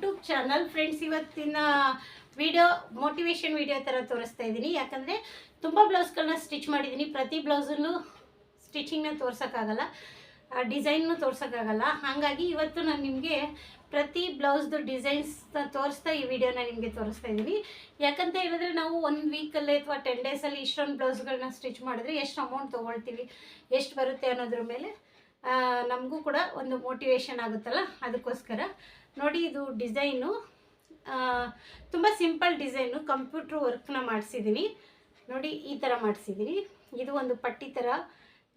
YouTube channel friends ಇವತ್ತಿನ video motivation video ಥರ ತೋರಿಸ್ತಾ ಇದ್ದೀನಿ ಯಾಕಂದರೆ ತುಂಬ ಬ್ಲೌಸ್ಗಳನ್ನ ಸ್ಟಿಚ್ ಮಾಡಿದ್ದೀನಿ ಪ್ರತಿ ಬ್ಲೌಸಲ್ಲೂ ಸ್ಟಿಚಿಂಗ್ನ ತೋರ್ಸೋಕ್ಕಾಗಲ್ಲ ಡಿಸೈನ್ನು ತೋರ್ಸೋಕ್ಕಾಗಲ್ಲ. ಹಾಗಾಗಿ ಇವತ್ತು ನಾನು ನಿಮಗೆ ಪ್ರತಿ ಬ್ಲೌಸ್ದು ಡಿಸೈನ್ಸ್ನ ತೋರಿಸ್ತಾ ಈ ವಿಡಿಯೋನ ನಿಮಗೆ ತೋರಿಸ್ತಾ ಇದ್ದೀನಿ ಯಾಕಂತ ಹೇಳಿದ್ರೆ ನಾವು ಒಂದು ವೀಕಲ್ಲಿ ಅಥವಾ ಟೆನ್ ಡೇಸಲ್ಲಿ ಇಷ್ಟೊಂದು ಬ್ಲೌಸ್ಗಳನ್ನ ಸ್ಟಿಚ್ ಮಾಡಿದ್ರೆ ಎಷ್ಟು ಅಮೌಂಟ್ ತೊಗೊಳ್ತೀವಿ, ಎಷ್ಟು ಬರುತ್ತೆ ಅನ್ನೋದ್ರ ಮೇಲೆ ನಮಗೂ ಕೂಡ ಒಂದು ಮೋಟಿವೇಶನ್ ಆಗುತ್ತಲ್ಲ, ಅದಕ್ಕೋಸ್ಕರ. ನೋಡಿ, ಇದು ಡಿಸೈನು. ತುಂಬ ಸಿಂಪಲ್ ಡಿಸೈನು. ಕಂಪ್ಯೂಟ್ರ್ ವರ್ಕ್ನ ಮಾಡಿಸಿದ್ದೀನಿ ನೋಡಿ, ಈ ಥರ ಮಾಡಿಸಿದ್ದೀನಿ ಇದು ಒಂದು ಪಟ್ಟಿ ಥರ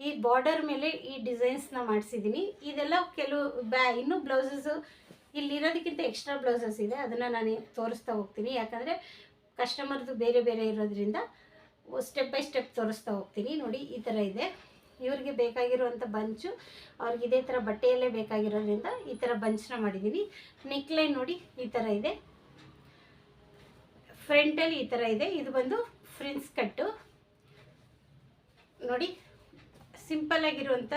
ಈ ಬಾರ್ಡರ್ ಮೇಲೆ ಈ ಡಿಸೈನ್ಸ್ನ ಮಾಡಿಸಿದ್ದೀನಿ ಇದೆಲ್ಲ ಕೆಲವು ಬ್ಯಾ, ಇನ್ನೂ ಬ್ಲೌಸಸ್ಸು, ಇಲ್ಲಿರೋದಕ್ಕಿಂತ ಎಕ್ಸ್ಟ್ರಾ ಬ್ಲೌಸಸ್ ಇದೆ. ಅದನ್ನು ನಾನು ತೋರಿಸ್ತಾ ಹೋಗ್ತೀನಿ. ಯಾಕಂದರೆ, ಕಸ್ಟಮರ್ದು ಬೇರೆ ಬೇರೆ ಇರೋದ್ರಿಂದ ಸ್ಟೆಪ್ ಬೈ ಸ್ಟೆಪ್ ತೋರಿಸ್ತಾ ಹೋಗ್ತೀನಿ. ನೋಡಿ, ಈ ಥರ ಇದೆ. ಇವ್ರಿಗೆ ಬೇಕಾಗಿರುವಂಥ ಬಂಚು, ಅವ್ರಿಗೆ ಇದೇ ಥರ ಬಟ್ಟೆಯಲ್ಲೇ ಬೇಕಾಗಿರೋದ್ರಿಂದ ಈ ಥರ ಬಂಚ್ನ ಮಾಡಿದ್ದೀನಿ ನೆಕ್ಲೈನ್ ನೋಡಿ ಈ ಥರ ಇದೆ. ಫ್ರಂಟಲ್ಲಿ ಈ ಥರ ಇದೆ. ಇದು ಬಂದು ಫ್ರಿನ್ಸ್ ಕಟ್ಟು ನೋಡಿ ಸಿಂಪಲ್ ಆಗಿರುವಂಥ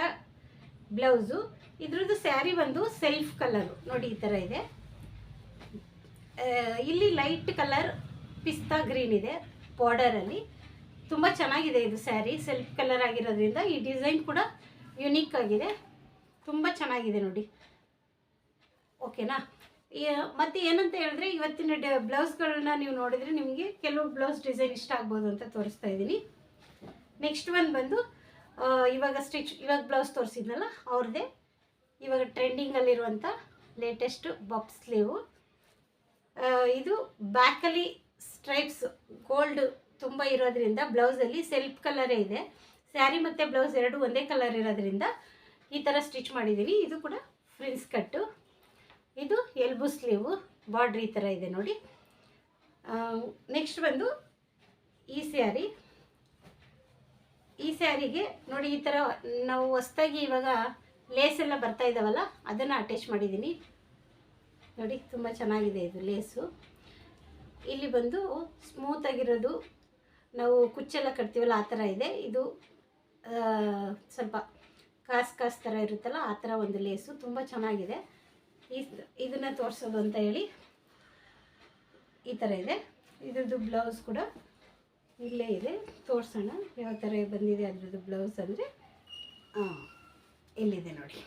ಬ್ಲೌಸು ಇದ್ರದ್ದು ಸ್ಯಾರಿ ಬಂದು ಸೆಲ್ಫ್ ಕಲರು ನೋಡಿ ಈ ಥರ ಇದೆ. ಇಲ್ಲಿ ಲೈಟ್ ಕಲರ್ ಪಿಸ್ತಾ ಗ್ರೀನ್ ಇದೆ ಬಾರ್ಡರಲ್ಲಿ ತುಂಬ ಚೆನ್ನಾಗಿದೆ ಇದು ಸ್ಯಾರಿ ಸೆಲ್ಫ್ ಕಲರ್ ಆಗಿರೋದ್ರಿಂದ ಈ ಡಿಸೈನ್ ಕೂಡ ಯುನೀಕ್ ಆಗಿದೆ. ತುಂಬ ಚೆನ್ನಾಗಿದೆ ನೋಡಿ. ಓಕೆನಾ ಮತ್ತು ಏನಂತ ಹೇಳಿದ್ರೆ ಇವತ್ತಿನ ಡ ಬ್ಲೌಸ್ಗಳನ್ನ ನೀವು ನೋಡಿದರೆ ನಿಮಗೆ ಕೆಲವು ಬ್ಲೌಸ್ ಡಿಸೈನ್ ಇಷ್ಟ ಆಗ್ಬೋದು ಅಂತ ತೋರಿಸ್ತಾ ಇದ್ದೀನಿ. ನೆಕ್ಸ್ಟ್ ಒಂದು ಬಂದು ಇವಾಗ ಸ್ಟಿಚ್ ಇವಾಗ ಬ್ಲೌಸ್ ತೋರಿಸಿದ್ನಲ್ಲ ಅವ್ರದ್ದೇ ಇವಾಗ ಟ್ರೆಂಡಿಂಗಲ್ಲಿರುವಂಥ ಲೇಟೆಸ್ಟ್ ಬಬ್ ಸ್ಲೀವು ಇದು ಬ್ಯಾಕಲ್ಲಿ ಸ್ಟ್ರೈಪ್ಸ್ ಗೋಲ್ಡ್ ತುಂಬ ಇರೋದ್ರಿಂದ ಬ್ಲೌಸಲ್ಲಿ ಸೆಲ್ಫ್ ಕಲರೇ ಇದೆ. ಸ್ಯಾರಿ ಮತ್ತು ಬ್ಲೌಸ್ ಎರಡು ಒಂದೇ ಕಲರ್ ಇರೋದ್ರಿಂದ ಈ ಥರ ಸ್ಟಿಚ್ ಮಾಡಿದ್ದೀವಿ ಇದು ಕೂಡ ಫ್ರಿನ್ಸ್ ಕಟ್ಟು ಇದು ಎಲ್ಬು ಸ್ಲೀವು ಬಾರ್ಡ್ರಿ ಈ ಥರ ಇದೆ ನೋಡಿ. ನೆಕ್ಸ್ಟ್ ಬಂದು ಈ ಸ್ಯಾರಿ ಈ ಸ್ಯಾರಿಗೆ ನೋಡಿ ಈ ಥರ ನಾವು ಹೊಸ್ದಾಗಿ ಇವಾಗ ಲೇಸ್ ಎಲ್ಲ ಬರ್ತಾ ಇದ್ದಾವಲ್ಲ ಅದನ್ನು ಅಟ್ಯಾಚ್ ಮಾಡಿದ್ದೀನಿ ನೋಡಿ, ತುಂಬ ಚೆನ್ನಾಗಿದೆ ಇದು ಲೇಸು ಇಲ್ಲಿ ಬಂದು ಸ್ಮೂತ್ ಆಗಿರೋದು ನಾವು ಕುಚ್ಚೆಲ್ಲ ಕಟ್ತೀವಲ್ಲ ಆ ಥರ ಇದೆ. ಇದು ಸ್ವಲ್ಪ ಕಾಸು ಕಾಸು ಥರ ಇರುತ್ತಲ್ಲ ಆ ಥರ ಒಂದು ಲೇಸು. ತುಂಬ ಚೆನ್ನಾಗಿದೆ. ಈ ಇದನ್ನು ತೋರಿಸೋದು ಅಂತ ಹೇಳಿ ಈ ಥರ ಇದೆ. ಇದ್ರದ್ದು ಬ್ಲೌಸ್ ಕೂಡ ಇಲ್ಲೇ ಇದೆ. ತೋರಿಸೋಣ ಯಾವ ಥರ ಬಂದಿದೆ ಅದ್ರದ್ದು ಬ್ಲೌಸ್ ಅಂದರೆ. ಹಾಂ ಇಲ್ಲಿದೆ ನೋಡಿ.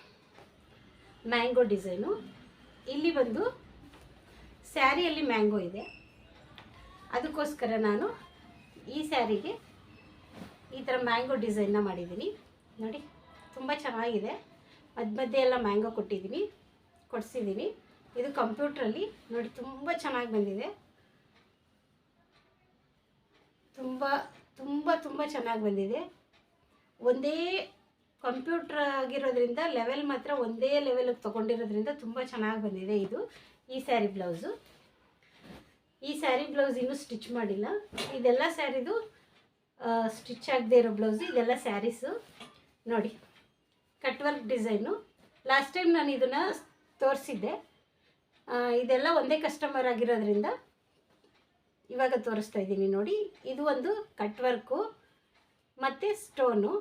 Mango design. ಇಲ್ಲಿ ಬಂದು ಸ್ಯಾರಿಯಲ್ಲಿ ಮ್ಯಾಂಗೋ ಇದೆ. ಅದಕ್ಕೋಸ್ಕರ ನಾನು ಈ ಸ್ಯಾರಿಗೆ ಈ ಥರ ಮ್ಯಾಂಗೋ ಡಿಸೈನ್ನ ಮಾಡಿದ್ದೀನಿ. ನೋಡಿ, ತುಂಬ ಚೆನ್ನಾಗಿದೆ. ಮಧ್ಯ ಮಧ್ಯೆ ಎಲ್ಲ ಮ್ಯಾಂಗೋ ಕೊಟ್ಟಿದ್ದೀನಿ, ಕೊಡಿಸಿದ್ದೀನಿ. ಇದು ಕಂಪ್ಯೂಟ್ರಲ್ಲಿ ನೋಡಿ, ತುಂಬ ಚೆನ್ನಾಗಿ ಬಂದಿದೆ. ತುಂಬ ತುಂಬ ತುಂಬ ಚೆನ್ನಾಗಿ ಬಂದಿದೆ. ಒಂದೇ ಕಂಪ್ಯೂಟ್ರ್ ಆಗಿರೋದ್ರಿಂದ ಲೆವೆಲ್ ಮಾತ್ರ ಒಂದೇ ಲೆವೆಲಿಗೆ ತೊಗೊಂಡಿರೋದ್ರಿಂದ ತುಂಬ ಚೆನ್ನಾಗಿ ಬಂದಿದೆ ಇದು, ಈ ಸ್ಯಾರಿ ಬ್ಲೌಸು. ಈ ಸ್ಯಾರಿ ಬ್ಲೌಸ್ ಇನ್ನೂ ಸ್ಟಿಚ್ ಮಾಡಿಲ್ಲ. ಇದೆಲ್ಲ ಸ್ಯಾರಿದು ಸ್ಟಿಚ್ ಆಗದೆ ಇರೋ ಬ್ಲೌಸು ಇದೆಲ್ಲ ಸ್ಯಾರೀಸು ನೋಡಿ cut work design last time ನಾನು ಇದನ್ನು ತೋರಿಸಿದ್ದೆ. ಇದೆಲ್ಲ ಒಂದೇ ಕಸ್ಟಮರ್ ಆಗಿರೋದ್ರಿಂದ ಇವಾಗ ತೋರಿಸ್ತಾ ಇದ್ದೀನಿ ನೋಡಿ. ಇದು ಒಂದು ಕಟ್ ವರ್ಕು ಮತ್ತು ಸ್ಟೋನು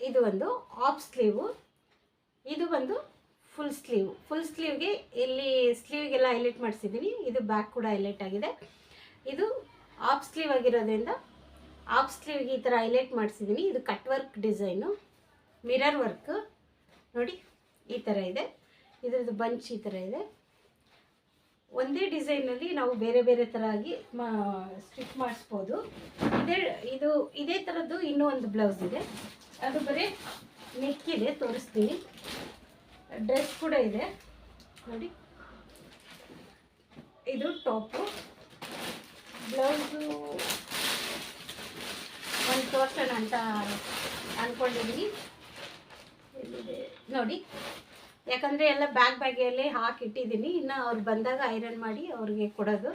ಇದು ಒಂದು ಆಫ್ ಸ್ಲೀವು ಇದು ಬಂದು ಫುಲ್ ಸ್ಲೀವ್ ಫುಲ್ ಸ್ಲೀವ್ಗೆ ಇಲ್ಲಿ ಸ್ಲೀವ್ಗೆಲ್ಲ ಹೈಲೈಟ್ ಮಾಡಿಸಿದ್ದೀನಿ ಇದು ಬ್ಯಾಕ್ ಕೂಡ ಹೈಲೈಟ್ ಆಗಿದೆ. ಇದು ಆಫ್ ಸ್ಲೀವ್ ಆಗಿರೋದ್ರಿಂದ ಆಫ್ ಸ್ಲೀವ್ಗೆ ಈ ಥರ ಹೈಲೈಟ್ ಮಾಡಿಸಿದ್ದೀನಿ ಇದು cut work design mirror work ನೋಡಿ, ಈ ಥರ ಇದೆ. ಇದರದ್ದು ಬಂಚ್ ಈ ಥರ ಇದೆ. ಒಂದೇ ಡಿಸೈನಲ್ಲಿ ನಾವು ಬೇರೆ ಬೇರೆ ಥರ ಆಗಿ ಮಾ ಸ್ಟಿಚ್ ಮಾಡಿಸ್ಬೋದು. ಇದೇ, ಇದು, ಇದೇ ಥರದ್ದು ಇನ್ನೂ ಒಂದು ಬ್ಲೌಸ್ ಇದೆ. ಅದು ಬರೀ ನೆಕ್ಕಿದೆ ತೋರಿಸ್ತೀನಿ. ಡ್ರೆಸ್ ಕೂಡ ಇದೆ. ನೋಡಿ. ಇದು ಟಾಪು. ಬ್ಲೌಸು ಒಂದು ತೋರ್ಸೋಣ ಅಂತ ಅಂದ್ಕೊಂಡಿದ್ದೀನಿ ನೋಡಿ, ಯಾಕಂದರೆ ಎಲ್ಲ ಬ್ಯಾಗ್ ಬ್ಯಾಗಲ್ಲಿ ಹಾಕಿಟ್ಟಿದ್ದೀನಿ ಇನ್ನು ಅವ್ರು ಬಂದಾಗ ಐರನ್ ಮಾಡಿ ಅವ್ರಿಗೆ ಕೊಡೋದು.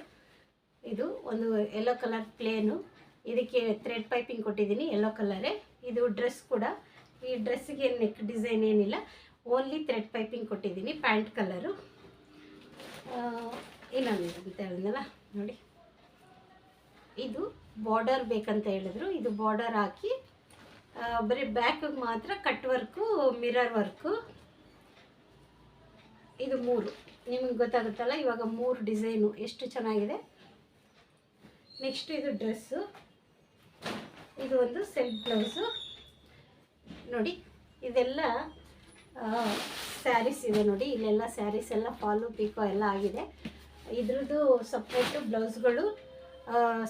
ಇದು ಒಂದು ಯೆಲ್ಲೋ ಕಲರ್ ಪ್ಲೇನು ಇದಕ್ಕೆ ಥ್ರೆಡ್ ಪೈಪಿಂಗ್ ಕೊಟ್ಟಿದ್ದೀನಿ ಯೆಲ್ಲೋ ಕಲರೇ ಇದು ಡ್ರೆಸ್ ಕೂಡ. ಈ ಡ್ರೆಸ್ಸಿಗೆ ನೆಕ್ ಡಿಸೈನ್ ಏನಿಲ್ಲ. ಓನ್ಲಿ ಥ್ರೆಡ್ ಪೈಪಿಂಗ್ ಕೊಟ್ಟಿದ್ದೀನಿ ಪ್ಯಾಂಟ್ ಕಲರು ಇನ್ನೊಂದು ಅಂತ ಹೇಳಿದ್ನಲ್ಲ ನೋಡಿ. ಇದು ಬಾರ್ಡರ್ ಬೇಕಂತ ಹೇಳಿದ್ರು. ಇದು ಬಾರ್ಡರ್ ಹಾಕಿ ಬರೀ ಬ್ಯಾಕಿಗೆ ಮಾತ್ರ ಕಟ್ ವರ್ಕು ಮಿರರ್ ವರ್ಕು ಇದು ಮೂರು. ನಿಮಗೆ ಗೊತ್ತಾಗುತ್ತಲ್ಲ, ಇವಾಗ ಮೂರು ಡಿಸೈನು ಎಷ್ಟು ಚೆನ್ನಾಗಿದೆ. ನೆಕ್ಸ್ಟ್ ಇದು ಡ್ರೆಸ್ಸು ಇದು ಒಂದು ಸೆಲ್ಫ್ ಬ್ಲೌಸು ನೋಡಿ, ಇದೆಲ್ಲ ಸ್ಯಾರೀಸ್ ಇದೆ ನೋಡಿ. ಇಲ್ಲೆಲ್ಲ ಸ್ಯಾರೀಸ್ ಎಲ್ಲ ಫಾಲು ಪೀಕೋ ಎಲ್ಲ ಆಗಿದೆ. ಇದ್ರದ್ದು ಸಪ್ರೇಟು ಬ್ಲೌಸ್ಗಳು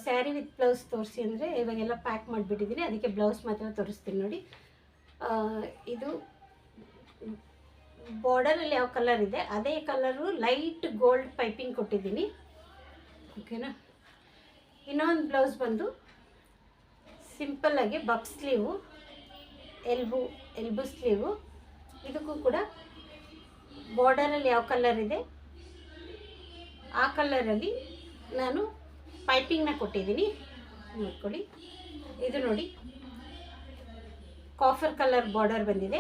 ಸ್ಯಾರಿ ವಿತ್ ಬ್ಲೌಸ್ ತೋರಿಸಿ ಅಂದರೆ ಇವಾಗೆಲ್ಲ ಪ್ಯಾಕ್ ಮಾಡಿಬಿಟ್ಟಿದ್ದೀನಿ ಅದಕ್ಕೆ ಬ್ಲೌಸ್ ಮಾತ್ರ ತೋರಿಸ್ತೀನಿ ನೋಡಿ. ಇದು ಬಾರ್ಡರಲ್ಲಿ ಯಾವ ಕಲರ್ ಇದೆ, ಅದೇ ಕಲರು ಲೈಟ್ ಗೋಲ್ಡ್ ಪೈಪಿಂಗ್ ಕೊಟ್ಟಿದ್ದೀನಿ. ಓಕೆನಾ ಇನ್ನೊಂದು ಬ್ಲೌಸ್ ಬಂದು ಸಿಂಪಲ್ಲಾಗಿ ಬಕ್ ಸ್ಲೀವು ಎಲ್ಬು ಎಲ್ಬು ಸ್ಲೀವು ಇದಕ್ಕೂ ಕೂಡ ಬಾರ್ಡರಲ್ಲಿ ಯಾವ ಕಲರ್ ಇದೆ ಆ ಕಲ್ಲರಲ್ಲಿ ನಾನು ಪೈಪಿಂಗ್ನ ಕೊಟ್ಟಿದ್ದೀನಿ. ನೋಡ್ಕೊಳ್ಳಿ. ಇದು ನೋಡಿ. ಕಾಫರ್ ಕಲರ್ ಬಾರ್ಡರ್ ಬಂದಿದೆ.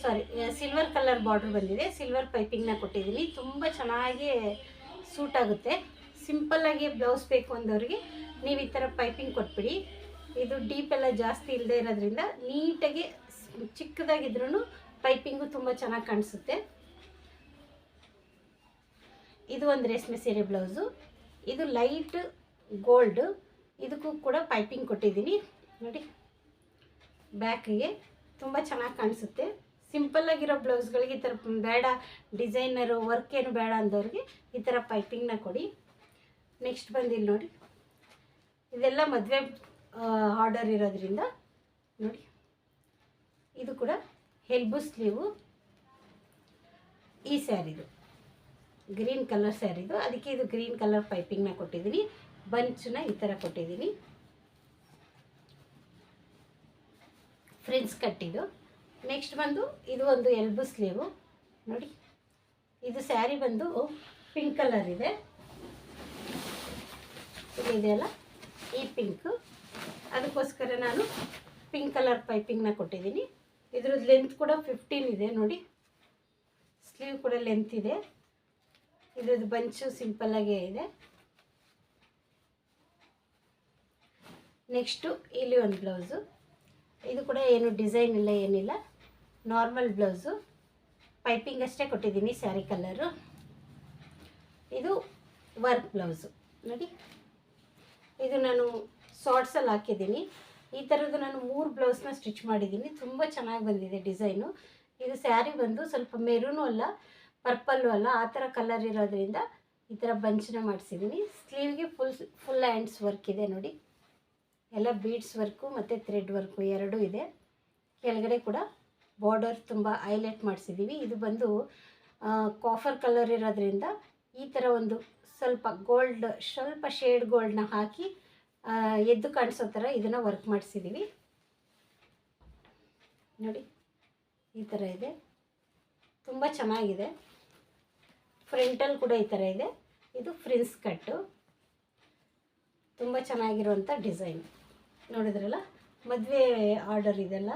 ಸಾರಿ ಸಿಲ್ವರ್ ಕಲರ್ ಬಾರ್ಡರ್ ಬಂದಿದೆ. ಸಿಲ್ವರ್ ಪೈಪಿಂಗ್ನ ಕೊಟ್ಟಿದ್ದೀನಿ. ತುಂಬ ಚೆನ್ನಾಗಿ ಸೂಟ್ ಆಗುತ್ತೆ. ಸಿಂಪಲ್ಲಾಗಿ ಬ್ಲೌಸ್ ಬೇಕು ಅಂದವ್ರಿಗೆ ನೀವು ಈ ಥರ ಪೈಪಿಂಗ್ ಕೊಟ್ಬಿಡಿ. ಇದು ಡೀಪ್ ಎಲ್ಲ ಜಾಸ್ತಿ ಇಲ್ಲದೆ ಇರೋದ್ರಿಂದ ನೀಟಾಗಿ ಚಿಕ್ಕದಾಗಿದ್ರೂ ಪೈಪಿಂಗು ತುಂಬ ಚೆನ್ನಾಗಿ ಕಾಣಿಸುತ್ತೆ. ಇದು ಒಂದು ರೇಷ್ಮೆ ಸೀರೆ ಬ್ಲೌಸು. ಇದು ಲೈಟ್ ಗೋಲ್ಡ್. ಇದಕ್ಕೂ ಕೂಡ ಪೈಪಿಂಗ್ ಕೊಟ್ಟಿದ್ದೀನಿ. ನೋಡಿ, ಬ್ಯಾಕಿಗೆ ತುಂಬ ಚೆನ್ನಾಗಿ ಕಾಣಿಸುತ್ತೆ. ಸಿಂಪಲ್ಲಾಗಿರೋ ಬ್ಲೌಸ್ಗಳಿಗೆ ಈ ಥರ ಬೇಡ ಡಿಸೈನರು ವರ್ಕ್ ಏನು ಬೇಡ ಅಂದವ್ರಿಗೆ ಈ ಥರ ಪೈಪಿಂಗ್ನ ಕೊಡಿ. ನೆಕ್ಸ್ಟ್ ಬಂದಿಲ್ಲ ನೋಡಿ, ಇದೆಲ್ಲ ಮದುವೆ ಆರ್ಡರ್ ಇರೋದ್ರಿಂದ ನೋಡಿ, ಇದು ಕೂಡ ಹೆಲ್ಬು ಸ್ಲೀವು ಈ ಸ್ಯಾರಿದು ಗ್ರೀನ್ ಕಲರ್ ಸ್ಯಾರಿದು ಅದಕ್ಕೆ ಇದು ಗ್ರೀನ್ ಕಲರ್ ಪೈಪಿಂಗ್ನ ಕೊಟ್ಟಿದ್ದೀನಿ ಬಂಚನ್ನ ಈ ಥರ ಕೊಟ್ಟಿದ್ದೀನಿ ಫ್ರೆಂಡ್ಸ್ ಕಟ್ಟಿದ್ದು ನೆಕ್ಸ್ಟ್ ಬಂದು ಇದು ಒಂದು ಎಲ್ಬು ಸ್ಲೀವು. ನೋಡಿ. ಇದು ಸ್ಯಾರಿ ಬಂದು ಪಿಂಕ್ ಕಲರ್ ಇದೆ. ಇದೆಯಲ್ಲ ಈ ಪಿಂಕು. ಅದಕ್ಕೋಸ್ಕರ ನಾನು ಪಿಂಕ್ ಕಲರ್ ಪೈಪಿಂಗ್ನ ಕೊಟ್ಟಿದ್ದೀನಿ ಇದ್ರದ್ದು ಲೆಂತ್ ಕೂಡ ಫಿಫ್ಟೀನ್ ಇದೆ ನೋಡಿ. ಸ್ಲೀವ್ ಕೂಡ ಲೆಂತ್ ಇದೆ. ಇದ್ರದ್ದು ಬಂಚು ಸಿಂಪಲ್ಲಾಗೇ ಇದೆ. ನೆಕ್ಸ್ಟು ಇಲ್ಲಿ ಒಂದು ಬ್ಲೌಸು. ಇದು ಕೂಡ ಏನು ಡಿಸೈನ್ ಇಲ್ಲ, ಏನಿಲ್ಲ. Normal blouse. ಪೈಪಿಂಗ್ ಅಷ್ಟೇ ಕೊಟ್ಟಿದ್ದೀನಿ ಸ್ಯಾರಿ ಕಲರು. ಇದು ವರ್ಕ್ ಬ್ಲೌಸು. ನೋಡಿ. ಇದು ನಾನು ಶಾರ್ಟ್ಸಲ್ಲಿ ಹಾಕಿದ್ದೀನಿ. ಈ ಥರದ್ದು ನಾನು ಮೂರು ಬ್ಲೌಸ್ನ ಸ್ಟಿಚ್ ಮಾಡಿದ್ದೀನಿ. ತುಂಬ ಚೆನ್ನಾಗಿ ಬಂದಿದೆ ಡಿಸೈನು. ಇದು ಸ್ಯಾರಿ ಬಂದು ಸ್ವಲ್ಪ ಮೆರೂನು ಅಲ್ಲ ಪರ್ಪಲ್ಲು ಅಲ್ಲ, ಆ ಥರ ಕಲರ್ ಇರೋದ್ರಿಂದ ಈ ಥರ ಬಂಚನ ಮಾಡಿಸಿದ್ದೀನಿ ಸ್ಲೀವ್ಗೆ ಫುಲ್ ಫುಲ್ ಹ್ಯಾಂಡ್ಸ್ ವರ್ಕ್ ಇದೆ ನೋಡಿ. ಎಲ್ಲ ಬೀಡ್ಸ್ ವರ್ಕು ಮತ್ತು ಥ್ರೆಡ್ ವರ್ಕು ಎರಡೂ ಇದೆ. ಕೆಳಗಡೆ ಕೂಡ ಬಾರ್ಡರ್ ತುಂಬ ಹೈಲೈಟ್ ಮಾಡಿಸಿದ್ದೀವಿ ಇದು ಬಂದು ಕಾಫರ್ ಕಲರ್ ಇರೋದ್ರಿಂದ ಈ ಥರ ಒಂದು ಸ್ವಲ್ಪ ಗೋಲ್ಡ್ ಸ್ವಲ್ಪ ಶೇಡ್ ಗೋಲ್ಡ್ನ ಹಾಕಿ ಎದ್ದು ಕಾಣಿಸೋ ಥರ ಇದನ್ನು ವರ್ಕ್ ಮಾಡಿಸಿದ್ದೀವಿ ನೋಡಿ, ಈ ಥರ ಇದೆ. ತುಂಬ ಚೆನ್ನಾಗಿದೆ. ಫ್ರಂಟಲ್ಲಿ ಕೂಡ ಈ ಥರ ಇದೆ. ಇದು ಫ್ರಿನ್ಸ್ ಕಟ್ಟು. ತುಂಬ ಚೆನ್ನಾಗಿರುವಂಥ ಡಿಸೈನ್. ನೋಡಿದ್ರಲ್ಲ? ಮದುವೆ ಆರ್ಡರ್ ಇದೆಲ್ಲ.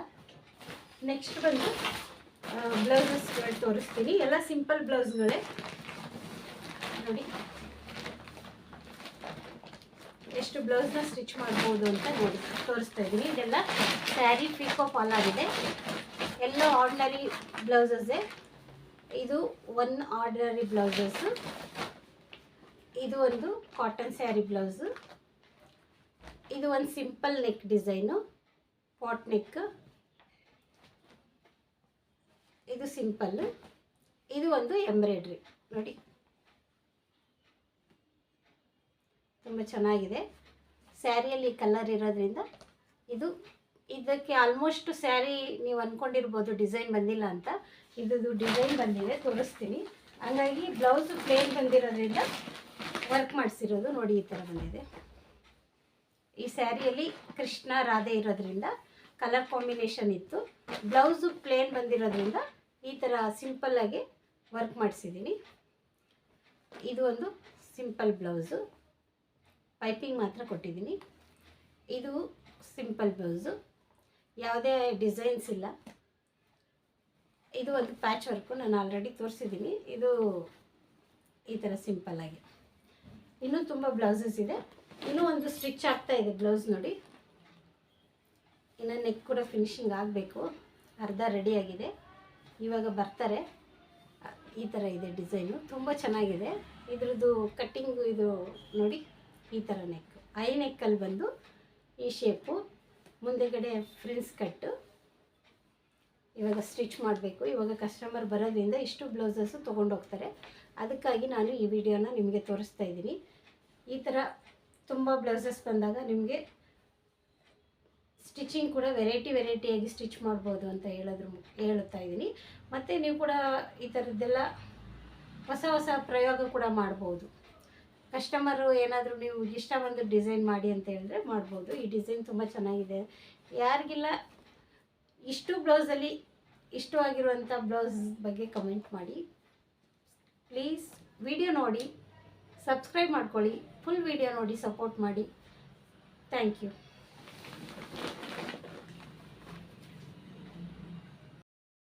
ನೆಕ್ಸ್ಟ್ ಬಂದು ಬ್ಲೌಸಸ್ಗಳು ತೋರಿಸ್ತೀನಿ. ಎಲ್ಲ ಸಿಂಪಲ್ ಬ್ಲೌಸ್ಗಳೇ. ನೋಡಿ. ಎಷ್ಟು ಬ್ಲೌಸ್ನ ಸ್ಟಿಚ್ ಮಾಡ್ಬೋದು ಅಂತ ನೋಡಿ, ತೋರಿಸ್ತಾ ಇದ್ದೀನಿ. ಇದೆಲ್ಲ ಸ್ಯಾರಿ ಪೀಕೋ ಫಾಲ್ ಆಗಿದೆ ಎಲ್ಲ ಆರ್ಡಿನರಿ ಬ್ಲೌಸಸ್ಸೇ. ಇದು ಒನ್ ಆರ್ಡ್ರರಿ ಬ್ಲೌಸಸ್ಸು ಇದು ಒಂದು ಕಾಟನ್ ಸ್ಯಾರಿ ಬ್ಲೌಸು ಇದು ಒಂದು simple neck design pot neck ಇದು ಸಿಂಪಲ್ ಇದು ಒಂದು ಎಂಬ್ರಾಯ್ಡ್ರಿ ನೋಡಿ. ತುಂಬ ಚೆನ್ನಾಗಿದೆ. ಸ್ಯಾರಿಯಲ್ಲಿ ಕಲರ್ ಇರೋದ್ರಿಂದ ಇದು ಇದಕ್ಕೆ ಆಲ್ಮೋಸ್ಟ್ ಸ್ಯಾರಿ ನೀವು ಅಂದ್ಕೊಂಡಿರ್ಬೋದು ಡಿಸೈನ್ ಬಂದಿಲ್ಲ ಅಂತ. ಇದ್ದು ಡಿಸೈನ್ ಬಂದಿದೆ, ತೋರಿಸ್ತೀನಿ. ಹಂಗಾಗಿ ಬ್ಲೌಸ್ ಪ್ಲೇನ್ ಬಂದಿರೋದ್ರಿಂದ ವರ್ಕ್ ಮಾಡಿಸಿರೋದು ನೋಡಿ ಈ ಥರ ಬಂದಿದೆ. ಈ ಸ್ಯಾರಿಯಲ್ಲಿ ಕೃಷ್ಣ ರಾಧೆ ಇರೋದ್ರಿಂದ ಕಲರ್ ಕಾಂಬಿನೇಷನ್ ಇತ್ತು. ಬ್ಲೌಸು ಪ್ಲೇನ್ ಬಂದಿರೋದ್ರಿಂದ ಈ ಥರ ಸಿಂಪಲ್ಲಾಗಿ ವರ್ಕ್ ಮಾಡಿಸಿದ್ದೀನಿ. ಇದು ಒಂದು ಸಿಂಪಲ್ ಬ್ಲೌಸು. ಪೈಪಿಂಗ್ ಮಾತ್ರ ಕೊಟ್ಟಿದ್ದೀನಿ. ಇದು ಸಿಂಪಲ್ ಬ್ಲೌಸು. ಯಾವುದೇ ಡಿಸೈನ್ಸ್ ಇಲ್ಲ. ಇದು ಒಂದು ಪ್ಯಾಚ್ ವರ್ಕು ನಾನು ಆಲ್ರೆಡಿ ತೋರಿಸಿದ್ದೀನಿ. ಇದು ಈ ಥರ ಸಿಂಪಲ್ಲಾಗಿ ಇನ್ನೂ ತುಂಬ ಬ್ಲೌಸಸ್ ಇದೆ. ಇನ್ನೂ ಒಂದು ಸ್ಟಿಚ್ ಆಗ್ತಾ ಇದೆ ಬ್ಲೌಸ್ ನೋಡಿ. ಇನ್ನು ನೆಕ್ ಕೂಡ ಫಿನಿಶಿಂಗ್ ಆಗಬೇಕು. ಅರ್ಧ ರೆಡಿಯಾಗಿದೆ ಇವಾಗ ಬರ್ತಾರೆ. ಈ ಥರ ಇದೆ ಡಿಸೈನು. ತುಂಬ ಚೆನ್ನಾಗಿದೆ. ಇದ್ರದ್ದು ಕಟ್ಟಿಂಗು ಇದು ನೋಡಿ, ಈ ಥರ ನೆಕ್ ಐ ನೆಕ್ಕಲ್ಲಿ ಬಂದು ಈ ಶೇಪು ಮುಂದೆಗಡೆ ಫ್ರಿಲ್ಸ್ ಕಟ್ಟು ಇವಾಗ ಸ್ಟಿಚ್ ಮಾಡಬೇಕು. ಇವಾಗ ಕಸ್ಟಮರ್ ಬರೋದ್ರಿಂದ ಇಷ್ಟು ಬ್ಲೌಸಸ್ಸು ತೊಗೊಂಡೋಗ್ತಾರೆ ಅದಕ್ಕಾಗಿ ನಾನು ಈ ವಿಡಿಯೋನ ನಿಮಗೆ ತೋರಿಸ್ತಾ ಇದ್ದೀನಿ. ಈ ಥರ ತುಂಬ ಬ್ಲೌಸಸ್ ಬಂದಾಗ ನಿಮಗೆ ಸ್ಟಿಚಿಂಗ್ ಕೂಡ ವೆರೈಟಿ ವೆರೈಟಿಯಾಗಿ ಸ್ಟಿಚ್ ಮಾಡ್ಬೋದು ಅಂತ ಹೇಳೋದ್ರ ಹೇಳುತ್ತಾ ಇದ್ದೀನಿ. ಮತ್ತು ನೀವು ಕೂಡ ಈ ಥರದ್ದೆಲ್ಲ ಹೊಸ ಹೊಸ ಪ್ರಯೋಗ ಕೂಡ ಮಾಡ್ಬೋದು. ಕಸ್ಟಮರು ಏನಾದರೂ ನೀವು ಇಷ್ಟ ಬಂದು ಡಿಸೈನ್ ಮಾಡಿ ಅಂತ ಹೇಳಿದ್ರೆ ಮಾಡ್ಬೋದು. ಈ ಡಿಸೈನ್ ತುಂಬ ಚೆನ್ನಾಗಿದೆ. ಯಾರಿಗಿಲ್ಲ, ಇಷ್ಟು ಬ್ಲೌಸಲ್ಲಿ ಇಷ್ಟವಾಗಿರುವಂಥ ಬ್ಲೌಸ್ ಬಗ್ಗೆ ಕಮೆಂಟ್ ಮಾಡಿ. ಪ್ಲೀಸ್ ವಿಡಿಯೋ ನೋಡಿ ಸಬ್ಸ್ಕ್ರೈಬ್ ಮಾಡ್ಕೊಳ್ಳಿ ಫುಲ್ ವಿಡಿಯೋ ನೋಡಿ ಸಪೋರ್ಟ್ ಮಾಡಿ. Thank you